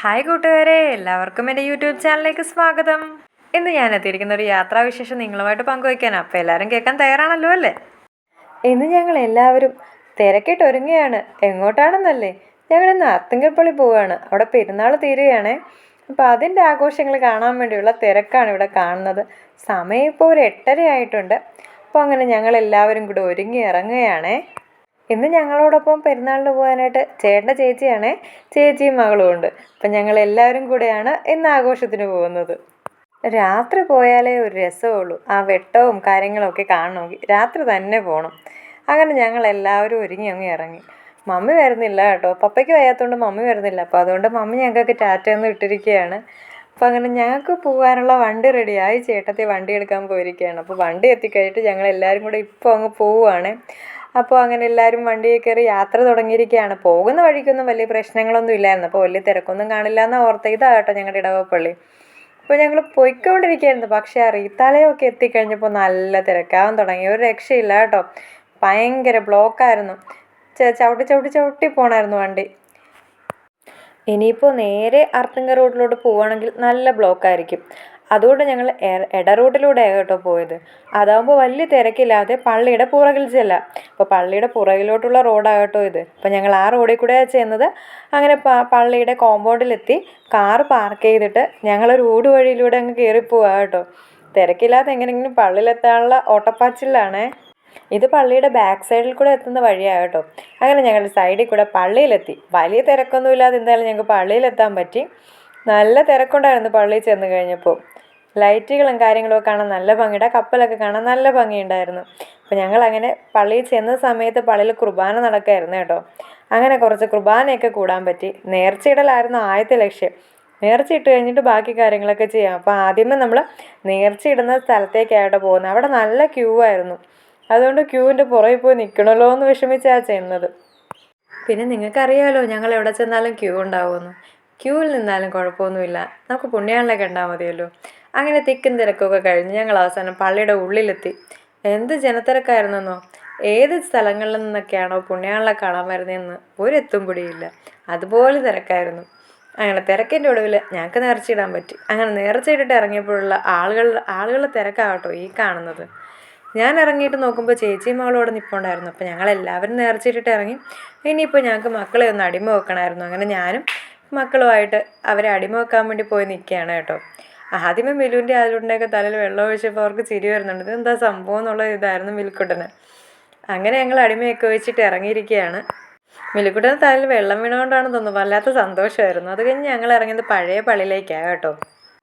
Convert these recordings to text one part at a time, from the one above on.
Hi കൂട്ടുകാരെ എല്ലാവർക്കും എന്റെ യൂട്യൂബ് ചാനലിലേക്ക് സ്വാഗതം. ഇന്ന് ഞാൻ എത്തിയിരിക്കുന്ന ഒരു യാത്രാവിശേഷം നിങ്ങളുമായിട്ട് പങ്കുവയ്ക്കാനാണ് അപ്പോൾ എല്ലാവരും കേൾക്കാൻ തയ്യാറാണല്ലോ അല്ലേ? ഇന്ന് ഞങ്ങൾ എല്ലാവരും തിരക്കിട്ട് ഒരുങ്ങുകയാണ്. എങ്ങോട്ടാണെന്നല്ലേ? ഞങ്ങൾ ഇന്ന് അത്തിങ്കൽപ്പള്ളി പോവുകയാണ്. അവിടെ പെരുന്നാൾ തീരുകയാണേ. അപ്പോൾ അതിന്റെ ആഘോഷങ്ങൾ കാണാൻ വേണ്ടിയുള്ള തിരക്കാണ് ഇവിടെ കാണുന്നത്. സമയം ഇപ്പോൾ ഒരു എട്ടര ആയിട്ടുണ്ട് അപ്പോൾ അങ്ങനെ ഞങ്ങൾ എല്ലാവരും കൂടെ ഒരുങ്ങി ഇറങ്ങുകയാണേ. ഇന്ന് ഞങ്ങളോടൊപ്പം പെരുന്നാളിന് പോകാനായിട്ട് ചേട്ടന്റെ ചേച്ചിയാണേ. ചേച്ചിയും മകളും ഉണ്ട്. അപ്പം ഞങ്ങൾ എല്ലാവരും കൂടെയാണ് ഇന്ന് ആഘോഷത്തിന് പോകുന്നത്. രാത്രി പോയാലേ ഒരു രസമുള്ളൂ. ആ വെട്ടവും കാര്യങ്ങളൊക്കെ കാണണമെങ്കിൽ രാത്രി തന്നെ പോകണം അങ്ങനെ ഞങ്ങൾ എല്ലാവരും ഒരുങ്ങി അങ്ങ് ഇറങ്ങി. മമ്മി വരുന്നില്ല കേട്ടോ. പപ്പയ്ക്ക് വയ്യാത്തതുകൊണ്ട് മമ്മി വരുന്നില്ല. അപ്പോൾ അതുകൊണ്ട് മമ്മി ഞങ്ങൾക്ക് ടാറ്റയൊന്നും ഇട്ടിരിക്കുകയാണ്. അപ്പം അങ്ങനെ ഞങ്ങൾക്ക് പോകാനുള്ള വണ്ടി റെഡിയായി. ചേട്ടത്തി വണ്ടി എടുക്കാൻ പോയിരിക്കുകയാണ്. അപ്പോൾ വണ്ടി എത്തിക്കഴിഞ്ഞിട്ട് ഞങ്ങൾ എല്ലാവരും കൂടെ ഇപ്പോൾ അങ്ങ് പോവുകയാണ്. അപ്പോൾ അങ്ങനെ എല്ലാവരും വണ്ടിയിൽ കയറി യാത്ര തുടങ്ങിയിരിക്കുകയാണ്. പോകുന്ന വഴിക്കൊന്നും വലിയ പ്രശ്നങ്ങളൊന്നും ഇല്ലായിരുന്നു. അപ്പോൾ വലിയ തിരക്കൊന്നും കാണില്ല എന്ന് ഓർത്ത. ഇതാ കേട്ടോ ഞങ്ങളുടെ ഇടവപ്പള്ളി. അപ്പോൾ ഞങ്ങൾ പോയിക്കൊണ്ടിരിക്കുകയായിരുന്നു. പക്ഷേ ആ റീത്താലയൊക്കെ എത്തിക്കഴിഞ്ഞപ്പോൾ നല്ല തിരക്കാവാൻ തുടങ്ങി. ഒരു രക്ഷയില്ല കേട്ടോ. ഭയങ്കര ബ്ലോക്കായിരുന്നു. ചവിട്ടി ചവിട്ടി ചവിട്ടി പോണായിരുന്നു വണ്ടി. ഇനിയിപ്പോൾ നേരെ അർത്തങ്ക റോഡിലോട്ട് പോവുകയാണെങ്കിൽ നല്ല ബ്ലോക്കായിരിക്കും. അതുകൊണ്ട് ഞങ്ങൾ ഇട റോഡിലൂടെ കേട്ടോ പോയത്. അതാകുമ്പോൾ വലിയ തിരക്കില്ലാതെ പള്ളിയുടെ പുറകിൽ ചെല്ലാം. അപ്പോൾ പള്ളിയുടെ പുറകിലോട്ടുള്ള റോഡാണ് കേട്ടോ ഇത്. അപ്പോൾ ഞങ്ങൾ ആ റോഡിൽ കൂടെയാണ് ചെന്നത്. അങ്ങനെ പള്ളിയുടെ കോമ്പൗണ്ടിലെത്തി. കാർ പാർക്ക് ചെയ്തിട്ട് ഞങ്ങളൊരു ഊട് വഴിയിലൂടെ അങ്ങ് കയറിപ്പോവാ കേട്ടോ. തിരക്കില്ലാതെ എങ്ങനെയെങ്കിലും പള്ളിയിലെത്താനുള്ള ഓട്ടപ്പാച്ചിലാണ് ഇത് പള്ളിയുടെ ബാക്ക് സൈഡിൽ കൂടെ എത്തുന്ന വഴിയാണ് കേട്ടോ. അങ്ങനെ ഞങ്ങൾ സൈഡിൽ കൂടെ പള്ളിയിലെത്തി. വലിയ തിരക്കൊന്നുമില്ലാതെ എന്തായാലും ഞങ്ങൾക്ക് പള്ളിയിലെത്താൻ പറ്റി. നല്ല തിരക്കുണ്ടായിരുന്നു പള്ളിയിൽ ചെന്ന് കഴിഞ്ഞപ്പോൾ. ലൈറ്റുകളും കാര്യങ്ങളും ഒക്കെ കാണാൻ നല്ല ഭംഗിയുടെ കപ്പലൊക്കെ കാണാൻ നല്ല ഭംഗിയുണ്ടായിരുന്നു. അപ്പോൾ ഞങ്ങൾ അങ്ങനെ പള്ളിയിൽ ചെന്ന സമയത്ത് പള്ളിയിൽ കുർബാന നടക്കായിരുന്നു കേട്ടോ. അങ്ങനെ കുറച്ച് കുർബാനയൊക്കെ കൂടാൻ പറ്റി. നേർച്ചയിടലായിരുന്നു ആദ്യത്തെ ലക്ഷ്യം. നേർച്ച ഇട്ട് കഴിഞ്ഞിട്ട് ബാക്കി കാര്യങ്ങളൊക്കെ ചെയ്യാം. അപ്പോൾ ആദ്യമേ നമ്മൾ നേർച്ചയിടുന്ന സ്ഥലത്തേക്കായിട്ട് പോകുന്നത്. അവിടെ നല്ല ക്യൂ ആയിരുന്നു. അതുകൊണ്ട് ക്യൂവിന്റെ പുറകിൽ പോയി നിൽക്കണമല്ലോ എന്ന് വിഷമിച്ചാണ് ചെയ്യുന്നത് പിന്നെ നിങ്ങൾക്കറിയാമല്ലോ ഞങ്ങൾ എവിടെ ചെന്നാലും ക്യൂ ഉണ്ടാവുമെന്ന്. ക്യൂവിൽ നിന്നാലും കുഴപ്പമൊന്നുമില്ല. നമുക്ക് പുണ്യാളിലേക്ക് ഉണ്ടാൽ മതിയല്ലോ. അങ്ങനെ തിക്കും തിരക്കൊക്കെ കഴിഞ്ഞ് ഞങ്ങൾ അവസാനം പള്ളിയുടെ ഉള്ളിലെത്തി. എന്ത് ജനത്തിരക്കായിരുന്നെന്നോ? ഏത് സ്ഥലങ്ങളിൽ നിന്നൊക്കെയാണോ പുണ്യാളിലെ കാണാൻ വരുന്നതെന്ന് ഒരെത്തും പിടിയില്ല. അതുപോലെ തിരക്കായിരുന്നു. അങ്ങനെ തിരക്കിന്റെ ഒടുവിൽ ഞങ്ങൾക്ക് നേർച്ചയിടാൻ പറ്റി. അങ്ങനെ നേർച്ചയിട്ടിട്ട് ഇറങ്ങിയപ്പോഴുള്ള ആളുകൾ ആളുകളുടെ തിരക്കാകട്ടോ ഈ കാണുന്നത്. ഞാൻ ഇറങ്ങിയിട്ട് നോക്കുമ്പോൾ ചേച്ചിയും മകളോട് നിൽപ്പുണ്ടായിരുന്നു അപ്പോൾ ഞങ്ങൾ എല്ലാവരും നേർച്ചയിട്ടിട്ട് ഇറങ്ങി. ഇനിയിപ്പോൾ ഞങ്ങൾക്ക് മക്കളെ ഒന്ന് അടിമ വെക്കണമായിരുന്നു. അങ്ങനെ ഞാനും മക്കളുമായിട്ട് അവരെ അടിമ വെക്കാൻ വേണ്ടി പോയി നിൽക്കുകയാണ് കേട്ടോ. ആദ്യമേ മിലുവിന്റെ അതിലുണ്ടൊക്കെ തലയിൽ വെള്ളം ഒഴിച്ചപ്പോൾ അവർക്ക് ചിരി വരുന്നുണ്ട്. ഇതെന്താ സംഭവം എന്നുള്ള ഇതായിരുന്നു മിൽക്കുട്ടന്. അങ്ങനെ ഞങ്ങൾ അടിമയൊക്കെ വെച്ചിട്ട് ഇറങ്ങിയിരിക്കുകയാണ്. മിലുക്കുട്ടന് തലയിൽ വെള്ളം വീണുകൊണ്ടാണ് തോന്നുന്നു. വല്ലാത്ത സന്തോഷമായിരുന്നു. അത് കഴിഞ്ഞ് ഞങ്ങൾ ഇറങ്ങിയത് പഴയ പള്ളിയിലേക്കാണ് കേട്ടോ.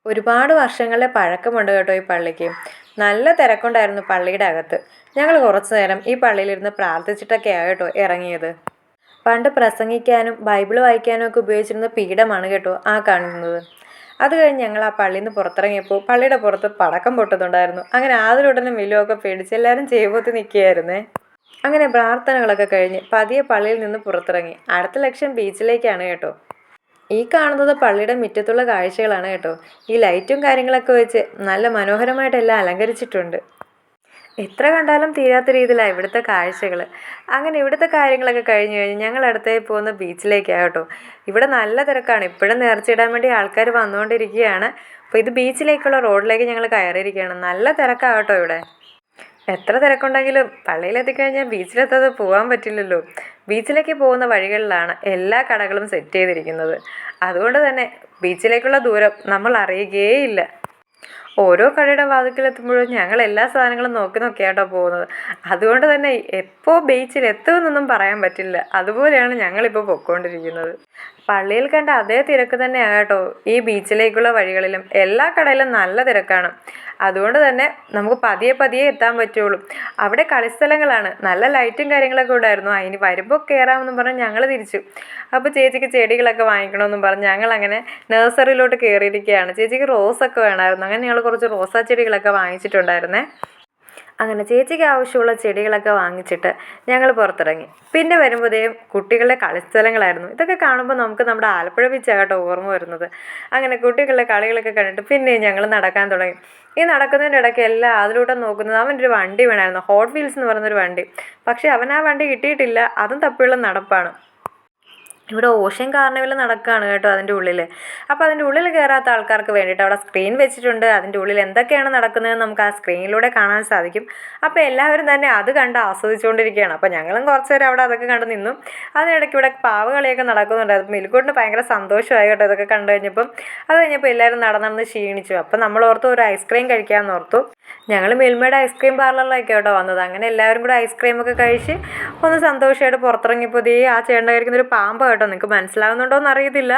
ഒരുപാട് വർഷങ്ങളിലെ പഴക്കമുണ്ട് കേട്ടോ ഈ പള്ളിക്ക്. നല്ല തിരക്കുണ്ടായിരുന്നു പള്ളിയുടെ അകത്ത്. ഞങ്ങൾ കുറച്ചു നേരം ഈ പള്ളിയിലിരുന്ന് പ്രാർത്ഥിച്ചിട്ടൊക്കെയാണ് കേട്ടോ ഇറങ്ങിയത്. പണ്ട് പ്രസംഗിക്കാനും ബൈബിൾ വായിക്കാനും ഒക്കെ ഉപയോഗിച്ചിരുന്ന പീഠമാണ് കേട്ടോ ആ കാണുന്നത്. അത് കഴിഞ്ഞ് ഞങ്ങൾ ആ പള്ളിയിൽ നിന്ന് പുറത്തിറങ്ങിയപ്പോൾ പള്ളിയുടെ പുറത്ത് പടക്കം പൊട്ടുന്നുണ്ടായിരുന്നു. അങ്ങനെ ആതിലുടനെ വിലുവൊക്കെ പേടിച്ച് എല്ലാവരും ചെയ്വോത്തി നിൽക്കുകയായിരുന്നേ. അങ്ങനെ പ്രാർത്ഥനകളൊക്കെ കഴിഞ്ഞ് പതിയെ പള്ളിയിൽ നിന്ന് പുറത്തിറങ്ങി. അടുത്ത ലക്ഷം ബീച്ചിലേക്കാണ് കേട്ടോ. ഈ കാണുന്നത് പള്ളിയുടെ മുറ്റത്തുള്ള കാഴ്ചകളാണ് കേട്ടോ. ഈ ലൈറ്റും കാര്യങ്ങളൊക്കെ വെച്ച് നല്ല മനോഹരമായിട്ടെല്ലാം അലങ്കരിച്ചിട്ടുണ്ട്. എത്ര കണ്ടാലും തീരാത്ത രീതിയിലാണ് ഇവിടുത്തെ കാഴ്ചകൾ അങ്ങനെ ഇവിടുത്തെ കാര്യങ്ങളൊക്കെ കഴിഞ്ഞ് കഴിഞ്ഞ് ഞങ്ങൾ അടുത്തേ പോകുന്ന ബീച്ചിലേക്കാണ് കേട്ടോ. ഇവിടെ നല്ല തിരക്കാണ്. ഇപ്പോഴും നേർച്ചയിടാൻ വേണ്ടി ആൾക്കാർ വന്നുകൊണ്ടിരിക്കുകയാണ്. അപ്പോൾ ഇത് ബീച്ചിലേക്കുള്ള റോഡിലേക്ക് ഞങ്ങൾ കയറിയിരിക്കുകയാണ്. നല്ല തിരക്കാണ് കേട്ടോ ഇവിടെ. എത്ര തിരക്കുണ്ടെങ്കിലും പള്ളിയിലെത്തിക്കഴിഞ്ഞാൽ ബീച്ചിലെത്താതെ പോകാൻ പറ്റില്ലല്ലോ. ബീച്ചിലേക്ക് പോകുന്ന വഴികളിലാണ് എല്ലാ കടകളും സെറ്റ് ചെയ്തിരിക്കുന്നത്. അതുകൊണ്ട് തന്നെ ബീച്ചിലേക്കുള്ള ദൂരം നമ്മൾ അറിയുകയേയില്ല. ഓരോ കടയുടെ വാതിക്കലെത്തുമ്പോഴും ഞങ്ങൾ എല്ലാ സാധനങ്ങളും നോക്കി നോക്കിയാട്ടോ പോകുന്നത്. അതുകൊണ്ട് തന്നെ എപ്പോൾ ബീച്ചിൽ എത്തുമെന്നൊന്നും പറയാൻ പറ്റില്ല. അതുപോലെയാണ് ഞങ്ങളിപ്പോൾ പൊയ്ക്കൊണ്ടിരിക്കുന്നത് പള്ളിയിൽ കണ്ട അതേ തിരക്ക് തന്നെയാണ് ഈ ബീച്ചിലേക്കുള്ള വഴികളിലും എല്ലാ കടയിലും നല്ല തിരക്കാണ്. അതുകൊണ്ട് തന്നെ നമുക്ക് പതിയെ പതിയെ എത്താൻ പറ്റുള്ളൂ. അവിടെ കളിസ്ഥലങ്ങളാണ്. നല്ല ലൈറ്റും കാര്യങ്ങളൊക്കെ ഉണ്ടായിരുന്നു. അതിന് വരുമ്പോൾ കയറാമെന്നും പറഞ്ഞ് ഞങ്ങൾ തിരിച്ചു. അപ്പോൾ ചേച്ചിക്ക് ചെടികളൊക്കെ വാങ്ങിക്കണമെന്നും പറഞ്ഞ് ഞങ്ങൾ അങ്ങനെ നഴ്സറിയിലോട്ട് കയറിയിരിക്കുകയാണ് ചേച്ചിക്ക് റോസൊക്കെ വേണമായിരുന്നു. അങ്ങനെ ഞങ്ങൾ കുറച്ച് റോസാ ചെടികളൊക്കെ വാങ്ങിച്ചിട്ടുണ്ടായിരുന്നേ. അങ്ങനെ ചേച്ചിക്ക് ആവശ്യമുള്ള ചെടികളൊക്കെ വാങ്ങിച്ചിട്ട് ഞങ്ങൾ പുറത്തിറങ്ങി. പിന്നെ വരുമ്പോഴേ കുട്ടികളുടെ കളിസ്ഥലങ്ങളായിരുന്നു. ഇതൊക്കെ കാണുമ്പോൾ നമുക്ക് നമ്മുടെ ആലപ്പുഴ ബീച്ചാണ് കേട്ടോ ഓർമ്മ വരുന്നത്. അങ്ങനെ കുട്ടികളുടെ കളികളൊക്കെ കണ്ടിട്ട് പിന്നെയും ഞങ്ങൾ നടക്കാൻ തുടങ്ങി. ഈ നടക്കുന്നതിന്റെ ഇടയ്ക്ക് എല്ലാം അതിലൂടെ നോക്കുന്നത് അവന്റെ ഒരു വണ്ടി വേണമായിരുന്നു. ഹോട്ട് വീൽസ് എന്ന് പറയുന്നൊരു വണ്ടി. പക്ഷേ അവൻ ആ വണ്ടി കിട്ടിയിട്ടില്ല. അതും തപ്പിയുള്ള നടപ്പാണ്. ഇവിടെ ഓഷ്യൻ കാർണിവൽ നടക്കുകയാണ് കേട്ടോ അതിന്റെ ഉള്ളിൽ അപ്പോൾ അതിന്റെ ഉള്ളിൽ കയറാത്ത ആൾക്കാർക്ക് വേണ്ടിയിട്ട് അവിടെ സ്ക്രീൻ വെച്ചിട്ടുണ്ട്. അതിന്റെ ഉള്ളിൽ എന്തൊക്കെയാണ് നടക്കുന്നതെന്ന് നമുക്ക് ആ സ്ക്രീനിലൂടെ കാണാൻ സാധിക്കും. അപ്പോൾ എല്ലാവരും തന്നെ അത് കണ്ട് ആസ്വദിച്ചുകൊണ്ടിരിക്കുകയാണ്. അപ്പോൾ ഞങ്ങളും കുറച്ച് നേരം അവിടെ അതൊക്കെ കണ്ട് നിന്നു. അതിനിടയ്ക്ക് ഇവിടെ പാവകളിയൊക്കെ കളിയൊക്കെ അപ്പോൾ മിൽക്കോട്ടിന് ഭയങ്കര സന്തോഷമായി കേട്ടോ ഇതൊക്കെ കണ്ടു കഴിഞ്ഞപ്പം. അത് കഴിഞ്ഞപ്പോൾ എല്ലാവരും നടന്നു ക്ഷീണിച്ചു. അപ്പോൾ നമ്മൾ ഓർത്തു ഒരു ഐസ്ക്രീം കഴിക്കാമെന്ന് ഓർത്തു. ഞങ്ങൾ മിൽമയുടെ ഐസ്ക്രീം പാർലറിലൊക്കെ കേട്ടോ വന്നത്. അങ്ങനെ എല്ലാവരും കൂടെ ഐസ്ക്രീമൊക്കെ കഴിച്ച് ഒന്ന് സന്തോഷമായിട്ട് പുറത്തിറങ്ങിയപ്പോൾ ആ ചേട്ടൻ കഴിക്കുന്നൊരു പാമ്പ് കേട്ടോ നിങ്ങൾക്ക് മനസ്സിലാവുന്നുണ്ടോ എന്ന് അറിയത്തില്ല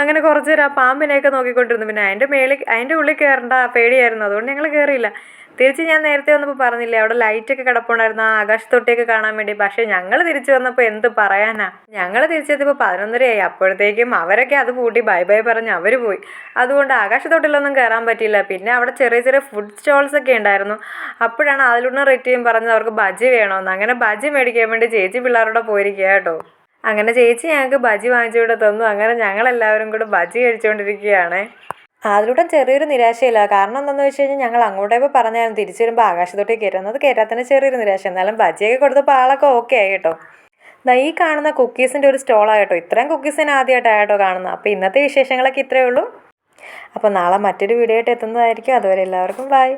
അങ്ങനെ കുറച്ച് നേരം ആ പാമ്പിനെയൊക്കെ നോക്കിക്കൊണ്ടിരുന്നു. പിന്നെ അതിന്റെ മേളിൽ അതിന്റെ ഉള്ളിൽ കയറേണ്ട പേടിയായിരുന്നു. അതുകൊണ്ട് ഞങ്ങൾ കയറിയില്ല തിരിച്ച് ഞാൻ നേരത്തെ വന്നപ്പോൾ പറഞ്ഞില്ലേ അവിടെ ലൈറ്റൊക്കെ കിടപ്പുണ്ടായിരുന്നു ആ ആകാശത്തൊട്ടിയൊക്കെ കാണാൻ വേണ്ടി. പക്ഷേ ഞങ്ങൾ തിരിച്ചു വന്നപ്പോൾ എന്ത് പറയാനാ? ഞങ്ങൾ തിരിച്ചെത്തിയപ്പോൾ പതിനൊന്നരയായി. അപ്പോഴത്തേക്കും അവരൊക്കെ അത് പൂട്ടി ബൈ ബൈ പറഞ്ഞ് അവർ പോയി. അതുകൊണ്ട് ആകാശത്തൊട്ടിലൊന്നും കയറാൻ പറ്റിയില്ല. പിന്നെ അവിടെ ചെറിയ ചെറിയ ഫുഡ് സ്റ്റോൾസ് ഒക്കെ ഉണ്ടായിരുന്നു. അപ്പോഴാണ് അതിലൂടെ റെറ്റിയും പറഞ്ഞത് അവർക്ക് ബജി വേണമെന്ന് അങ്ങനെ ബജി മേടിക്കാൻ വേണ്ടി ചേച്ചി പിള്ളേരോടെ പോയിരിക്കുക കേട്ടോ. അങ്ങനെ ചേച്ചി ഞങ്ങൾക്ക് ബജി വാങ്ങിച്ചുകൊണ്ട് തന്നു. അങ്ങനെ ഞങ്ങളെല്ലാവരും കൂടെ ബജി കഴിച്ചുകൊണ്ടിരിക്കുകയാണ് അതിലൂടെ ചെറിയൊരു നിരാശയില്ല. കാരണം എന്താണെന്ന് വെച്ച് കഴിഞ്ഞാൽ ഞങ്ങൾ അങ്ങോട്ടേക്ക് പറഞ്ഞായിരുന്നു തിരിച്ചു വരുമ്പോൾ ആകാശത്തോട്ടേ കയറ്റുന്നത് കയറ്റാത്തതിന് ചെറിയൊരു നിരാശ. എന്നാലും ബജിയൊക്കെ കൊടുത്തപ്പോൾ ആളൊക്കെ ഓക്കെ ആയി കേട്ടോ. ഈ കാണുന്ന കുക്കീസിന്റെ ഒരു സ്റ്റോളാണ് കേട്ടോ. ഇത്രയും കുക്കീസ് തന്നെ ആദ്യമായിട്ടാണ് കേട്ടോ കാണുന്നത്. അപ്പോൾ ഇന്നത്തെ വിശേഷങ്ങളൊക്കെ ഇത്രയേ ഉള്ളൂ. അപ്പോൾ നാളെ മറ്റൊരു വീഡിയോ ആയിട്ട് എത്തുന്നതായിരിക്കും. അതുവരെ എല്ലാവർക്കും ബൈ